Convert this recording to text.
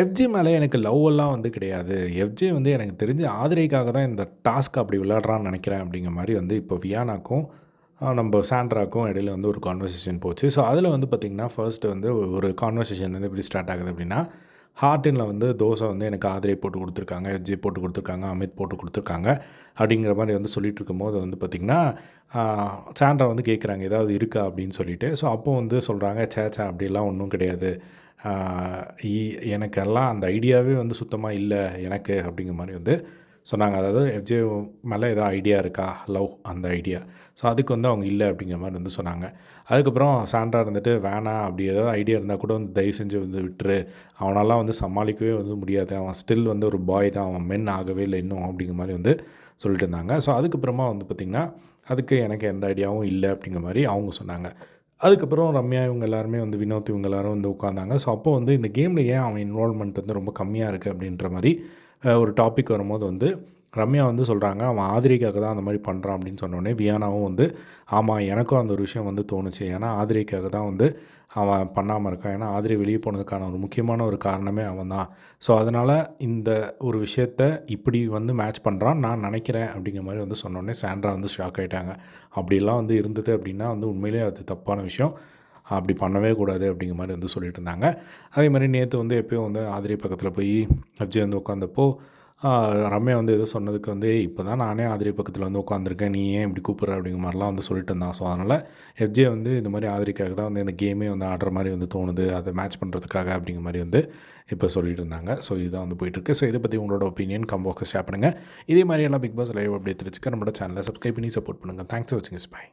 FG மேலே எனக்கு love எல்லாம் வந்து கிடையாது. எஃப்ஜி வந்து எனக்கு தெரிஞ்சு ஆதிரைக்காக தான் இந்த டாஸ்க் அப்படி விளையாடுறான்னு நினைக்கிறேன் அப்படிங்கிற மாதிரி வந்து இப்போ வியானாக்கும் நம்ம சாண்ட்ராக்கும் இடையில வந்து ஒரு கான்வர்சேஷன் போச்சு. ஸோ அதில் வந்து பார்த்திங்கன்னா ஃபர்ஸ்ட் வந்து ஒரு கான்வர்சேஷன் வந்து எப்படி ஸ்டார்ட் ஆகுது அப்படின்னா ஹார்டினில் வந்து தோசை வந்து எனக்கு ஆதிரை போட்டு கொடுத்துருக்காங்க எஃப்ஜே போட்டு கொடுத்துருக்காங்க அமித் போட்டு கொடுத்துருக்காங்க அப்படிங்கிற மாதிரி வந்து சொல்லிட்டு இருக்கும்போது வந்து பார்த்திங்கன்னா சாண்ட்ரா வந்து கேட்குறாங்க ஏதாவது இருக்கா அப்படின்னு சொல்லிட்டு. ஸோ அப்போ வந்து சொல்கிறாங்க சேச்சா அப்படிலாம் ஒன்றும் கிடையாது. எனக்கெல்லாம் அந்த ஐடியாவே வந்து சுத்தமாக இல்லை எனக்கு அப்படிங்கிற மாதிரி வந்து சொன்னாங்க. அதாவது எஃப்ஜே மேலே ஏதோ ஐடியா இருக்கா? லவ் அந்த ஐடியா ஸோ அதுக்கு வந்து அவங்க இல்லை அப்படிங்கிற மாதிரி வந்து சொன்னாங்க. அதுக்கப்புறம் சாண்ட்ரா இருந்துட்டு வேணாம் அப்படி ஏதாவது ஐடியா இருந்தால் கூட வந்து தயவு செஞ்சு வந்து விட்டுரு. அவனாலாம் வந்து சமாளிக்கவே வந்து முடியாது. அவன் ஸ்டில் வந்து ஒரு பாய் தான். அவன் மென் ஆகவே இல்லை இன்னும் அப்படிங்கிற மாதிரி வந்து சொல்லிட்டு இருந்தாங்க. ஸோ அதுக்கப்புறமா வந்து பார்த்திங்கன்னா அதுக்கு எனக்கு எந்த ஐடியாவும் இல்லை அப்படிங்கிற மாதிரி அவங்க சொன்னாங்க. அதுக்கப்புறம் ரம்யா இவங்க எல்லாருமே வந்து வினோத் இவங்க எல்லாரும் வந்து உட்காந்தாங்க ஸோ அப்போ வந்து இந்த கேமில் ஏன் அவன் இன்வால்மெண்ட் வந்து ரொம்ப கம்மியாக இருக்குது அப்படின்ற மாதிரி ஒரு டாபிக் வரும்போது வந்து ரம்யா வந்து சொல்கிறாங்க அவன் ஆதிரிக்காக தான் அந்த மாதிரி பண்ணுறான் அப்படின்னு சொன்னோடனே வியானாவும் வந்து ஆமாம் எனக்கும் அந்த ஒரு விஷயம் வந்து தோணுச்சு. ஏன்னா ஆதிரிக்காக தான் வந்து அவன் பண்ணாமல் இருக்கான். ஏன்னா ஆதிரி வெளியே போனதுக்கான ஒரு முக்கியமான ஒரு காரணமே அவன் தான். ஸோ அதனால் இந்த ஒரு விஷயத்த இப்படி வந்து மேட்ச் பண்ணுறான் நான் நினைக்கிறேன் அப்படிங்கிற மாதிரி வந்து சொன்னோடனே சாண்ட்ரா வந்து ஷாக் ஆகிட்டாங்க அப்படிலாம் வந்து இருந்தது அப்படின்னா வந்து உண்மையிலே அது தப்பான விஷயம். அப்படி பண்ணவே கூடாது அப்படிங்கிற மாதிரி வந்து சொல்லிட்டு இருந்தாங்க. அதே மாதிரி நேற்று வந்து எப்பயும் வந்து ஆதிரி பக்கத்தில் போய் அஜய் வந்து உட்காந்தப்போ ரம்யா வந்து ஏதோ சொன்னதுக்கு வந்து இப்போ தான் நானே ஆதிரி பக்கத்தில் வந்து உட்காந்துருக்கேன் நீ ஏன் இப்படி கூப்பிட்ற? அப்படிங்கிற மாதிரிலாம் வந்து சொல்லிட்டு இருந்தான். ஸோ அதனால் எஃப்ஜே வந்து இந்த மாதிரி ஆதிரிக்காக தான் வந்து இந்த கேமே வந்து ஆடுற மாதிரி வந்து தோணுது. அதை மேட்ச் பண்ணுறதுக்காக அப்படிங்கிற மாதிரி வந்து இப்போ சொல்லிட்டு இருந்தாங்க. ஸோ இதுதான் வந்து போயிட்டுருக்கு ஸோ இதை பற்றி உங்களோட ஒப்பீனியன் கம்போக்கு ஷேர் பண்ணுங்கள் இதே மாதிரி எல்லாம் பிக் பாஸ் லைவ் அப்படி தெரிஞ்சுக்க நம்மளோட சேனலை சப்ஸ்கிரைப் பண்ணி சப்போர்ட் பண்ணுங்கள் தேங்க்ஸ் ஃபார் வாட்சிங் ஸ்பை